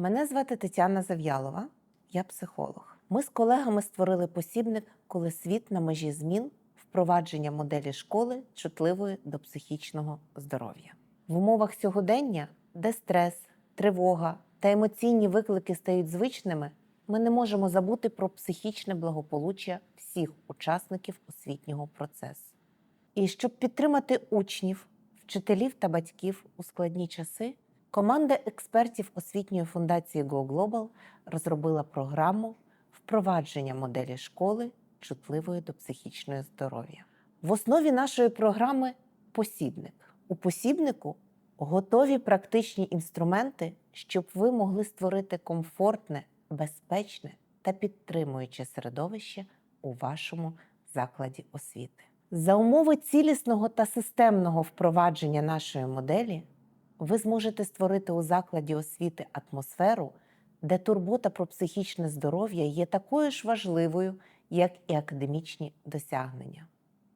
Мене звати Тетяна Зав'ялова, я психолог. Ми з колегами створили посібник, коли світ на межі змін впровадження моделі школи чутливої до психічного здоров'я. В умовах сьогодення, де стрес, тривога та емоційні виклики стають звичними, ми не можемо забути про психічне благополуччя всіх учасників освітнього процесу. І щоб підтримати учнів, вчителів та батьків у складні часи, команда експертів освітньої фундації Go Global розробила програму впровадження моделі школи чутливої до психічного здоров'я. В основі нашої програми посібник. У посібнику готові практичні інструменти, щоб ви могли створити комфортне, безпечне та підтримуюче середовище у вашому закладі освіти. За умови цілісного та системного впровадження нашої моделі ви зможете створити у закладі освіти атмосферу, де турбота про психічне здоров'я є такою ж важливою, як і академічні досягнення.